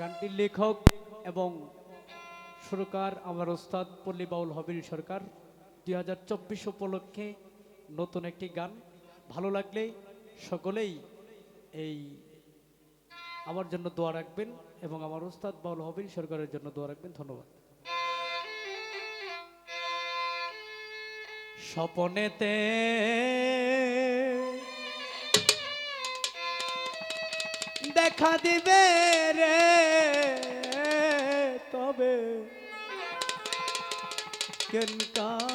গানটির লেখক এবং সুরকার, আমার ওস্তাদ পল্লী বাউল হবির সরকার, দুই হাজার চব্বিশ উপলক্ষে নতুন একটি গান। ভালো লাগলে সকলেই এই আমার জন্য দোয়া রাখবেন এবং আমার ওস্তাদ বাউল হবির সরকারের জন্য দোয়া রাখবেন। ধন্যবাদ। স্বপনেতে দেখা দিবে রে তবে কেনকা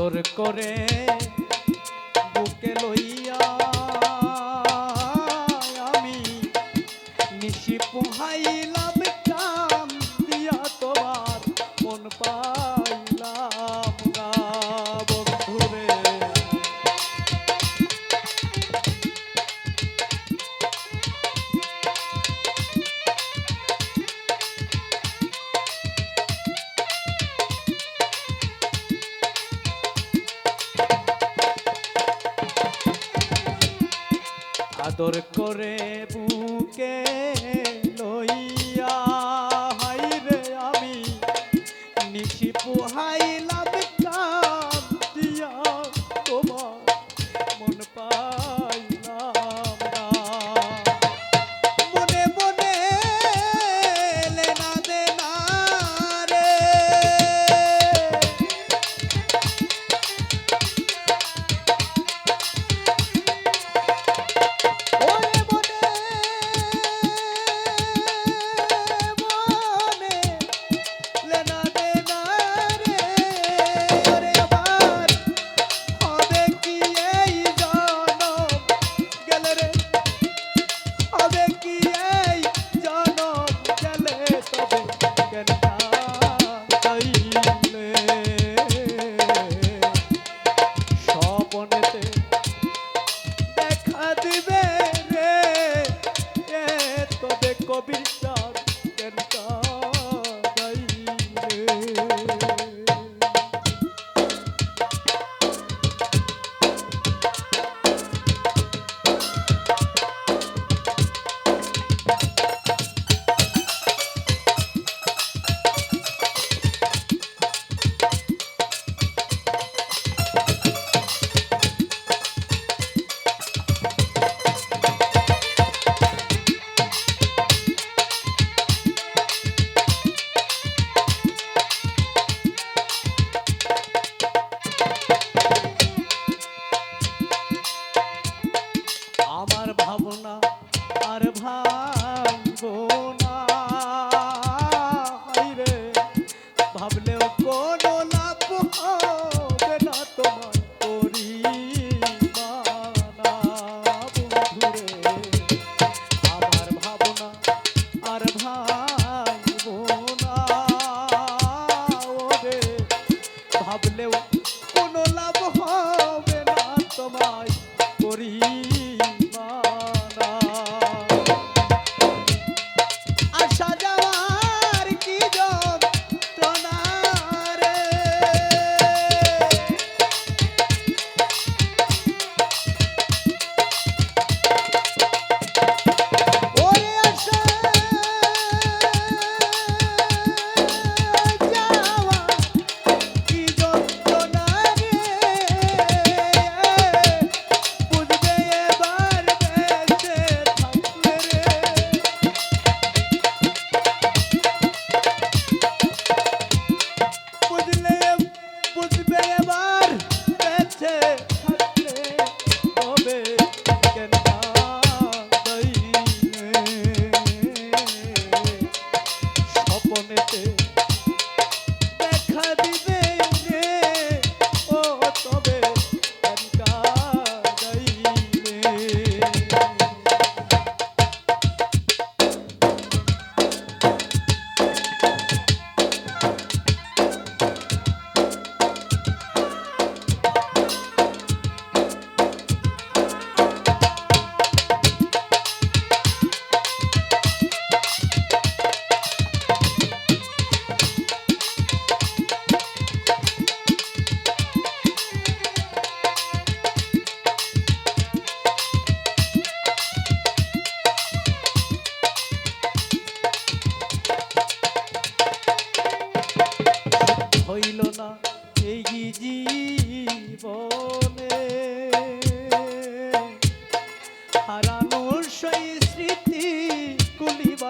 আদর করে বুকে লই আদর করে বুকে লইয়া ভাঙ্গো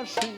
আসে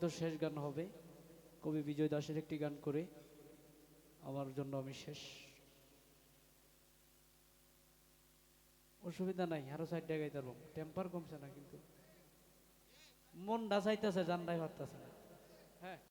তো শেষ গান হবে। কবি বিজয় দাসের একটি গান করে আমার জন্য আমি শেষ। অসুবিধা নাই, আরও সাইড জায়গায় তার টেম্পার কমছে না কিন্তু। মন ডাসাইতেছে চাইতেছে ভাবতেছে না। হ্যাঁ।